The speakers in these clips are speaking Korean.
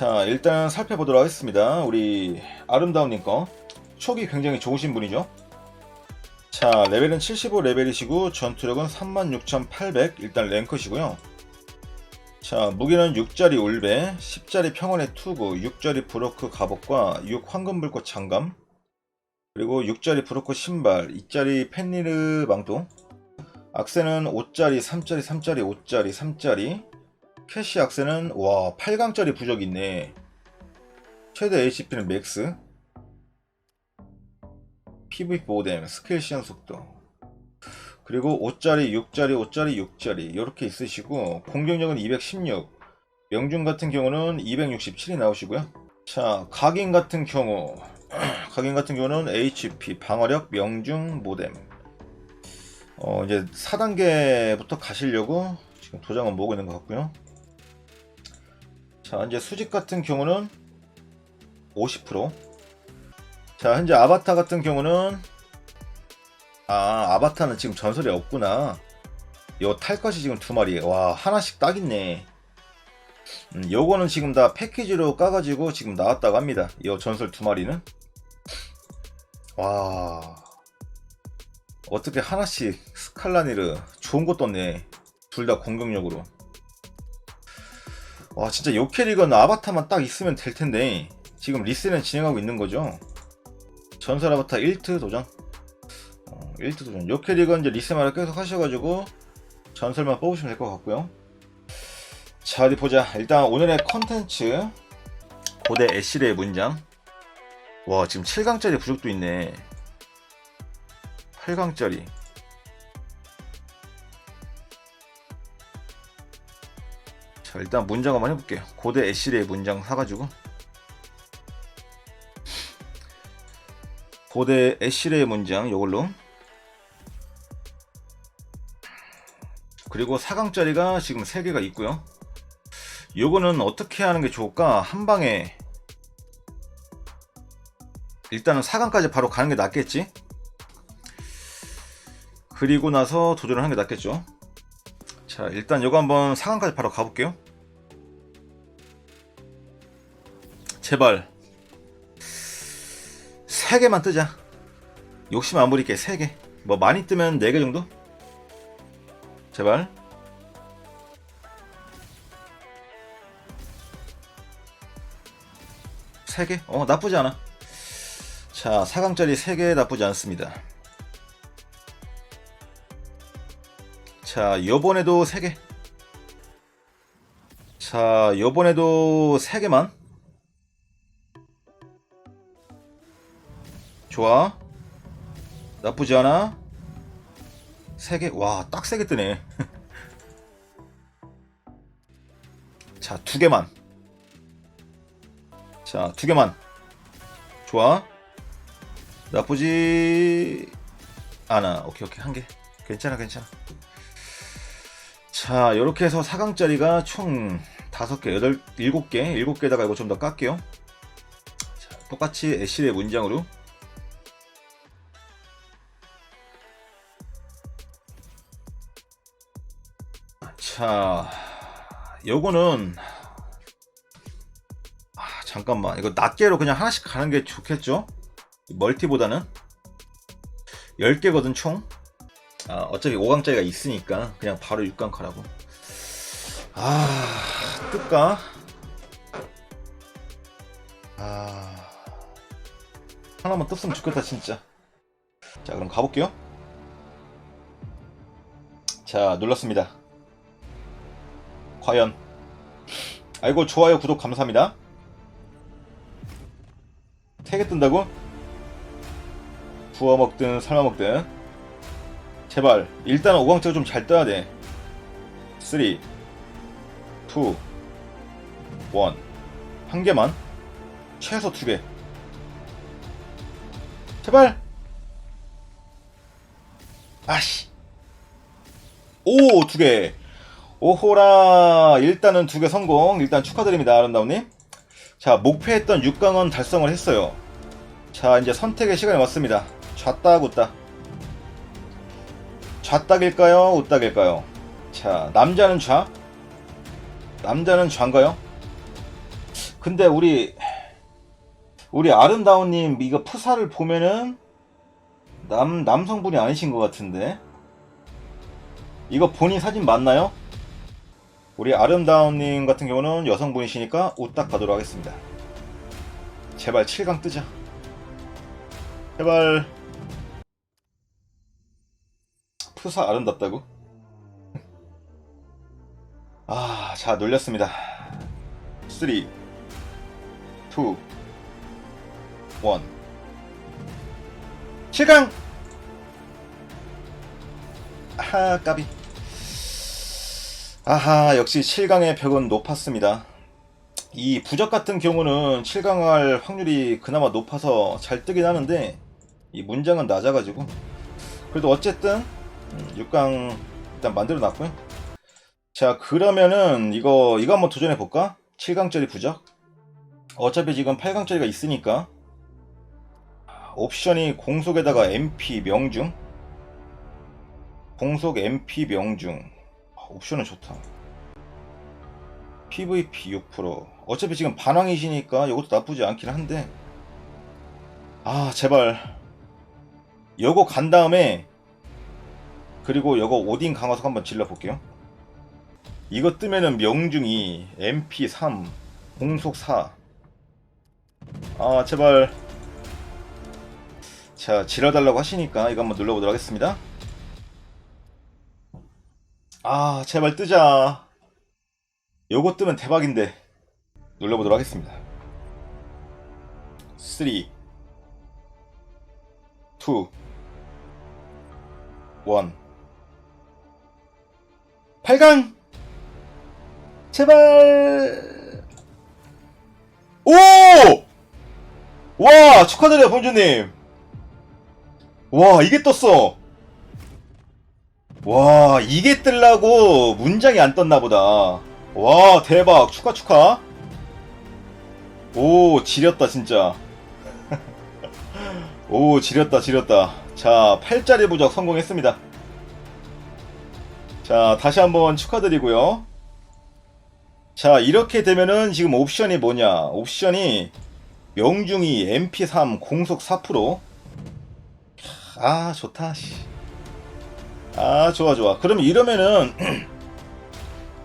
자, 일단 살펴보도록 하겠습니다. 우리 아름다운님 거. 촉이 굉장히 좋으신 분이죠. 자, 레벨은 75 레벨이시고 전투력은 36,800 일단 랭크시고요. 자, 무기는 6짜리 울베, 10짜리 평원의 투구, 6짜리 브로크 갑옷과 6 황금불꽃 장감, 그리고 6짜리 브로크 신발, 2짜리 펜리르 망토, 악세는 5짜리, 3짜리, 3짜리, 5짜리, 3짜리, 캐시 악세는 와 8강짜리 부적이 있네. 최대 HP는 맥스. PV 보호댐 스킬 시한 속도. 그리고 5짜리 6짜리 5짜리 6짜리 이렇게 있으시고 공격력은 216 명중 같은 경우는 267이 나오시고요. 자 각인 같은 경우. 각인 같은 경우는 HP 방어력 명중 모뎀. 어 이제 4단계부터 가시려고 지금 도장은 모으고 있는 것 같고요 자, 이제 수직 같은 경우는 50%. 자, 현재 아바타 같은 경우는 아, 아바타는 지금 전설이 없구나. 요 탈 것이 지금 두 마리. 와, 하나씩 딱 있네. 음, 요거는 지금 다 패키지로 까가지고 지금 나왔다고 합니다. 요 전설 두 마리는. 와. 어떻게 하나씩 스칼라니르 좋은 거 떴네. 둘 다 공격력으로. 와 진짜 요 캐릭은 아바타만 딱 있으면 될 텐데 지금 리스는 진행하고 있는 거죠. 전설 아바타 1트 도전. 어, 1트 도전. 요 캐릭은 이제 리스마를 계속 하셔가지고 전설만 뽑으시면 될 것 같고요. 자 어디 보자. 일단 오늘의 컨텐츠 고대 애쉬레의 문장. 와 지금 7강짜리 부족도 있네. 8강짜리. 자 일단 문장 한번 해볼게요. 고대 애쉬레의 문장 사가지고. 고대 애쉬레의 문장 요걸로. 그리고 4강짜리가 지금 3개가 있고요. 요거는 어떻게 하는 게 좋을까? 한 방에. 일단은 4강까지 바로 가는 게 낫겠지? 그리고 나서 도전을 하는 게 낫겠죠? 자 일단 요거 한번 상한까지 바로 가볼게요 제발. 3개만 뜨자. 욕심 안 부릴게 3개. 뭐 많이 뜨면 4개 정도? 제발. 세 개 어 나쁘지 않아. 자 4강짜리 3개 나쁘지 않습니다. 자, 요번에도 3개. 자, 요번에도 3개만. 좋아. 나쁘지 않아. 3개. 와, 딱 3개 뜨네. 자, 2개만. 자, 2개만. 좋아. 나쁘지 않아. 오케이, 오케이. 한 개. 괜찮아, 괜찮아. 자, 이렇게 해서 4강짜리가 총 5개, 8, 7개, 7개다가 이거 좀 더 깎게요. 자, 똑같이 애쉬의 문장으로. 자, 요거는 아, 잠깐만. 이거 낱개로 그냥 하나씩 가는 게 좋겠죠? 멀티보다는 10개거든 총. 아, 어차피 5강짜리가 있으니까 그냥 바로 6강 가라고. 아, 뜰까? 아, 하나만 떴으면 좋겠다 진짜. 자, 그럼 가볼게요. 자, 눌렀습니다. 과연. 아이고, 좋아요, 구독 감사합니다. 3개 뜬다고? 구워 먹든 삶아 먹든. 제발 일단은 5강짜리 좀잘 떠야 돼. 3 2 1 한 개만. 최소 두 개. 제발! 아씨. 오 두개 오호라 일단은 두 개 성공 일단 축하드립니다 아름다운님 자 목표했던 6강은 달성을 했어요 자 이제 선택의 시간이 왔습니다 좌따 웃다 좌딱일까요? 우딱일까요? 자, 남자는 좌? 남자는 좌인가요? 근데 우리 우리 아름다운님 이거 푸사를 보면은 남 남성분이 아니신 것 같은데 이거 본인 사진 맞나요? 우리 아름다운님 같은 경우는 여성분이시니까 우딱 가도록 하겠습니다. 제발 7강 뜨자. 제발 푸사 아름답다고? 아, 자 놀렸습니다. 3 2 1 7강! 아하 까비 아하 역시 7강의 벽은 높았습니다. 이 부적 같은 경우는 7강 할 확률이 그나마 높아서 잘 뜨긴 하는데 이 문장은 낮아가지고. 그래도 어쨌든 6강 일단 만들어 놨고요. 자 그러면은 이거 이거 한번 도전해 볼까? 7강짜리 부적? 어차피 지금 8강짜리가 있으니까. 옵션이 공속에다가 MP 명중. 공속 MP 명중. 아, 옵션은 좋다. PVP 6% 어차피 지금 반항이시니까 이것도 나쁘지 않긴 한데. 아 제발. 요거 간 다음에 그리고 요거 오딘 강화석 한번 질러 볼게요. 이거 뜨면은 명중이 MP 3 공속 4아 제발. 자, 지러달라고 하시니까 이거 한번 눌러보도록 하겠습니다. 아, 제발 뜨자. 요거 뜨면 대박인데. 눌러보도록 하겠습니다. 3 2 1 8강! 제발! 오! 와, 축하드려요, 본주님. 와 이게 떴어 와 이게 뜰라고 문장이 안 떴나 보다. 와 대박. 축하 축하. 오 지렸다 진짜. 오 지렸다 지렸다. 자 8짜리 부적 성공했습니다. 자 다시 한번 축하드리고요. 자 이렇게 되면은 지금 옵션이 뭐냐? 옵션이 명중이 MP3 공속 4%아 좋다 씨. 아 좋아 좋아. 그럼 이러면은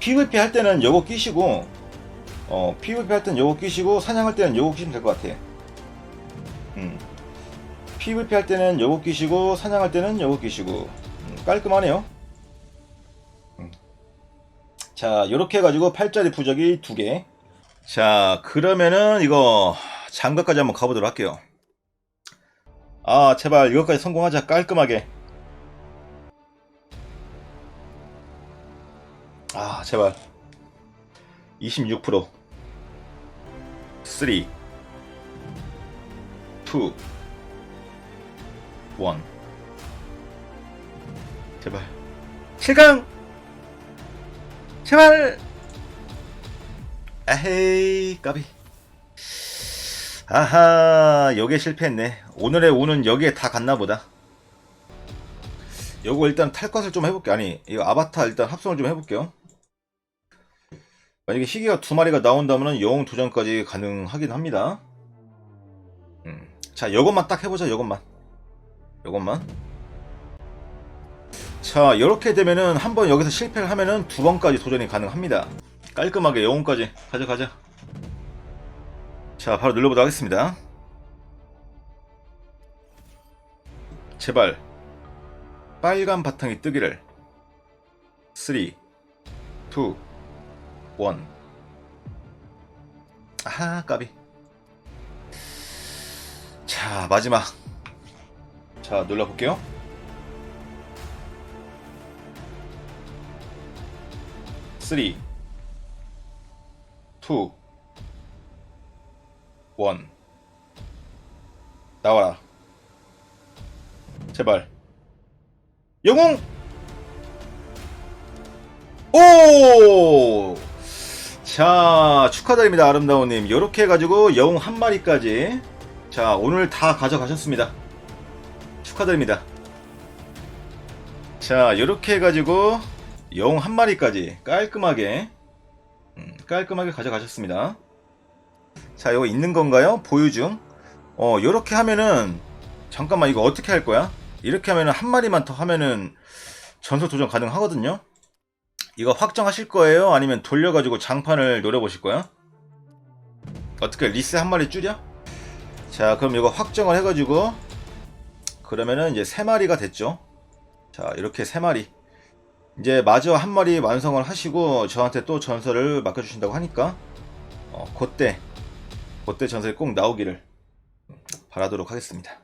PVP 할 때는 요거 끼시고 어 PVP 할 때는 요거 끼시고 사냥할 때는 요거 끼시면 될 것 같아. 음. PVP 할 때는 요거 끼시고 사냥할 때는 요거 끼시고. 음, 깔끔하네요. 음. 자 요렇게 해가지고 8짜리 부적이 2개. 자 그러면은 이거 장갑까지 한번 가보도록 할게요. 아 제발 이것까지 성공하자. 깔끔하게 제발. 26% 3 2 1 제발. 7강! 제발! 에헤이 까비. 아하 여기에 실패했네. 오늘의 운은 여기에 다 갔나 보다. 요거 일단 탈 것을 좀 해볼게 아니 이거 아바타 일단 합성을 좀 해볼게요 만약에 희귀가 두 마리가 나온다면 영웅 도전까지 가능하긴 합니다. 음. 자 요것만 딱 해보자 요것만. 요것만. 자 이렇게 되면은 한 번 여기서 실패를 하면은 두 번까지 도전이 가능합니다. 깔끔하게 영웅까지 가자 가자. 자, 바로 눌러보도록 하겠습니다. 제발. 빨간 바탕이 뜨기를. 3 2 1 아하 까비 자 마지막 자 눌러볼게요 쓰리 투 원. 나와라. 제발. 영웅! 오! 자, 축하드립니다, 아름다운님. 이렇게 해가지고 영웅 한 마리까지. 자, 오늘 다 가져가셨습니다. 축하드립니다. 자, 이렇게 해가지고 영웅 한 마리까지 깔끔하게, 음, 깔끔하게 가져가셨습니다. 자, 이거 있는 건가요? 보유 중. 어, 요렇게 하면은, 잠깐만, 이거 어떻게 할 거야? 이렇게 하면은, 한 마리만 더 하면은, 전설 도전 가능하거든요? 이거 확정하실 거예요? 아니면 돌려가지고 장판을 노려보실 거야? 어떻게, 리스 한 마리 줄여? 자, 그럼 이거 확정을 해가지고, 그러면은 이제 세 마리가 됐죠? 자, 이렇게 세 마리. 이제 마저 한 마리 완성을 하시고, 저한테 또 전설을 맡겨주신다고 하니까, 어, 그때, 그때 전설이 꼭 나오기를 바라도록 하겠습니다.